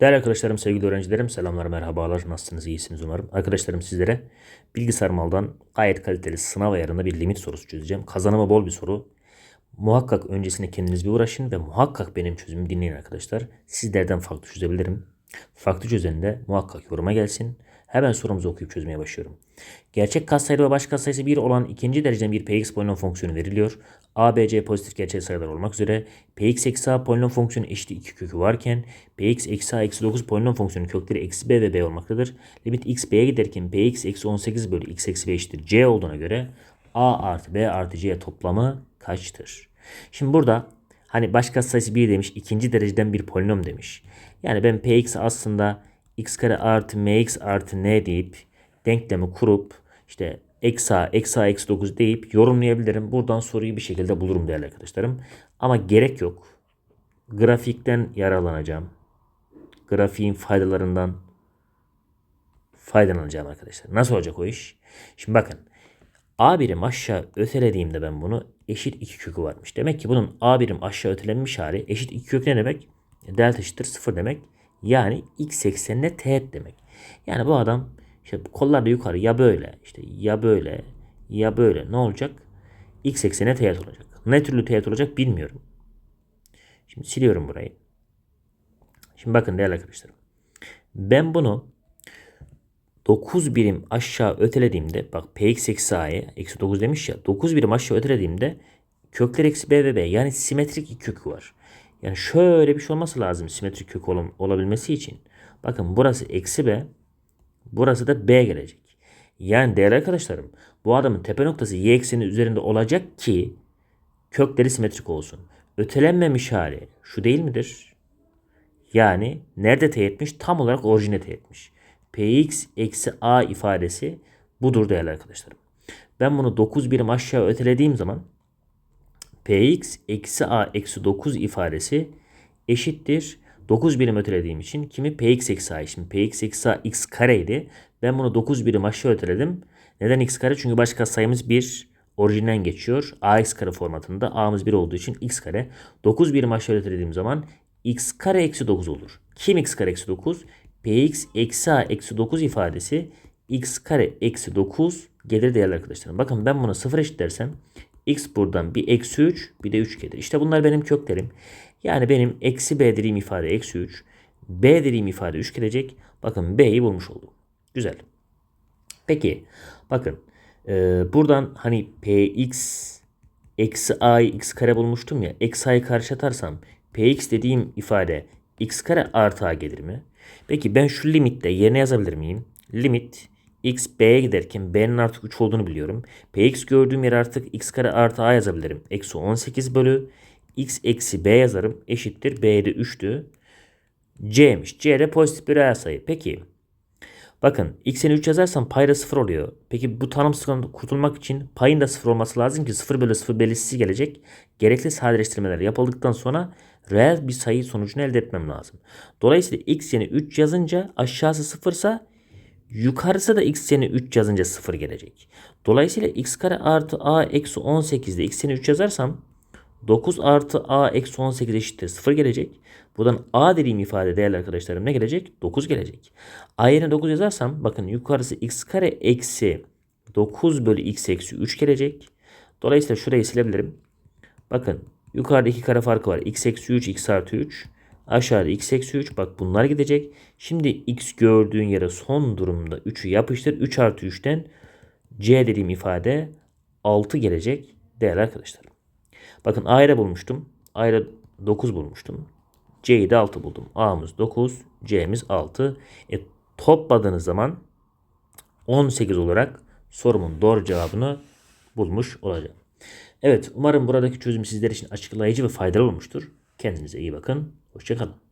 Değerli arkadaşlarım, sevgili öğrencilerim, selamlar, merhabalar. Nasılsınız, iyisiniz umarım. Arkadaşlarım sizlere bilgisayar maldan gayet kaliteli sınav ayarında bir limit sorusu çözeceğim. Kazanımı bol bir soru. Muhakkak öncesine kendiniz bir uğraşın ve muhakkak benim çözümümü dinleyin arkadaşlar. Sizlerden farklı çözebilirim. Farklı çözen de muhakkak yoruma gelsin. Hemen sorumuzu okuyup çözmeye başlıyorum. Gerçek katsayılı ve baş katsayısı 1 olan ikinci dereceden bir px polinom fonksiyonu veriliyor. a, b, c pozitif gerçek sayılar olmak üzere px eksi a polinom fonksiyonu eşit 2 kökü varken px eksi a eksi 9 polinom fonksiyonu kökleri eksi b ve b olmaktadır. Limit x b'ye giderken px eksi 18 bölü x eksi b eşittir c olduğuna göre a artı b artı c toplamı kaçtır? Şimdi burada hani baş katsayısı 1 demiş ikinci dereceden bir polinom demiş. Yani ben px aslında x kare artı mx artı n deyip denklemi kurup işte eksi a, eksi a, eksi 9 deyip yorumlayabilirim. Buradan soruyu bir şekilde bulurum değerli arkadaşlarım. Ama gerek yok. Grafikten yararlanacağım. Grafiğin faydalarından faydalanacağım arkadaşlar. Nasıl olacak o iş? Şimdi bakın. A birim aşağı ötelediğimde ben bunu eşit 2 kökü varmış. Demek ki bunun A birim aşağı ötelenmiş hali eşit 2 kök ne demek? Delta eşittir 0 demek. Yani x eksenine teğet demek. Yani bu adam işte kollar da yukarı ya böyle işte ya böyle ya böyle ne olacak? X eksenine teğet olacak. Ne türlü teğet olacak bilmiyorum. Şimdi siliyorum burayı. Şimdi bakın değerli arkadaşlarım. Ben bunu 9 birim aşağı ötelediğimde bak px eksi a'ya eksi 9 demiş ya 9 birim aşağı ötelediğimde kökler eksi b ve b yani simetrik iki kökü var. Yani şöyle bir şey olması lazım simetrik kök ol olabilmesi için. Bakın burası eksi b. Burası da b gelecek. Yani değerli arkadaşlarım bu adamın tepe noktası y ekseni üzerinde olacak ki kökleri simetrik olsun. Ötelenmemiş hali şu değil midir? Yani nerede teğetmiş? Tam olarak orijine teğetmiş. px eksi a ifadesi budur değerli arkadaşlarım. Ben bunu 9 birim aşağı ötelediğim zaman px eksi a eksi 9 ifadesi eşittir. 9 birim ötelediğim için kimi px eksi a. Şimdi px eksi a x kareydi. Ben bunu 9 birim aşağı öteledim. Neden x kare? Çünkü başka sayımız 1 orijinden geçiyor. ax kare formatında a'mız 1 olduğu için x kare. 9 birim aşağı ötelediğim zaman x kare eksi 9 olur. Kim x kare eksi 9? px eksi a eksi 9 ifadesi x kare eksi 9 gelir değerli arkadaşlarım. Bakın ben buna 0 eşit dersem x buradan bir eksi 3 bir de 3 gelir. İşte bunlar benim köklerim. Yani benim eksi b dediğim ifade eksi 3. b dediğim ifade 3 gelecek. Bakın b'yi bulmuş oldum. Güzel. Peki bakın e, buradan hani px eksi a x kare bulmuştum ya. Eksi a'yı karşı atarsam px dediğim ifade x kare artı a gelir mi? Peki ben şu limitte yerine yazabilir miyim? Limit x b'ye giderken b'nin artık 3 olduğunu biliyorum. px gördüğüm yer artık x kare artı a yazabilirim. Eksi 18 bölü x eksi b yazarım. Eşittir b'de 3'tü. c'miş. c de pozitif bir reel sayı. Peki bakın x'ini 3 yazarsam payda 0 oluyor. Peki bu tanımsızlıktan kurtulmak için payın da 0 olması lazım ki 0 bölü 0 belirsiz gelecek. Gerekli sadeleştirmeler yapıldıktan sonra reel bir sayı sonucunu elde etmem lazım. Dolayısıyla x yerine 3 yazınca aşağısı 0 ise Yukarısı da x yerine 3 yazınca 0 gelecek. Dolayısıyla x kare artı a eksi 18'de x yerine 3 yazarsam 9 artı a eksi 18 eşittir 0 gelecek. Buradan a dediğim ifade değerli arkadaşlarım ne gelecek? 9 gelecek. a yerine 9 yazarsam bakın yukarısı x kare eksi 9 bölü x eksi 3 gelecek. Dolayısıyla şurayı silebilirim. Bakın yukarıda iki kare farkı var. x eksi 3 x artı 3. Aşağıda x eksi 3. Bak bunlar gidecek. Şimdi x gördüğün yere son durumda 3'ü yapıştır. 3 artı 3'ten c dediğim ifade 6 gelecek değerli arkadaşlar. Bakın a'yı bulmuştum. A'yı 9 bulmuştum. C'yi de 6 buldum. A'mız 9, C'miz 6. E, topladığınız zaman 18 olarak sorumun doğru cevabını bulmuş olacağım. Evet umarım buradaki çözüm sizler için açıklayıcı ve faydalı olmuştur. Kendinize iyi bakın. Hoşçakalın.